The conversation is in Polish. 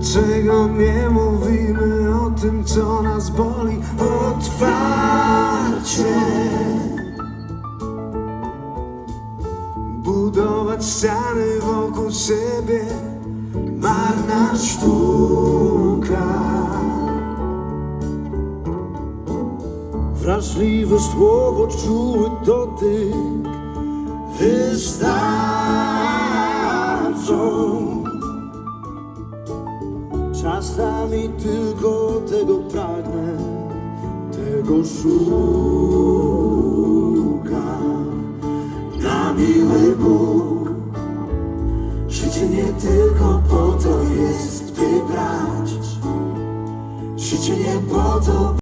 Dlaczego nie mówimy o tym, co nas boli otwarcie? Budować ściany wokół siebie, marna sztuka. Wrażliwe słowo, czuły dotyk, wystaje. Czasami tylko tego pragnę, tego szukam. Na miły Bóg, życie nie tylko po to jest, by brać. Życie nie po to,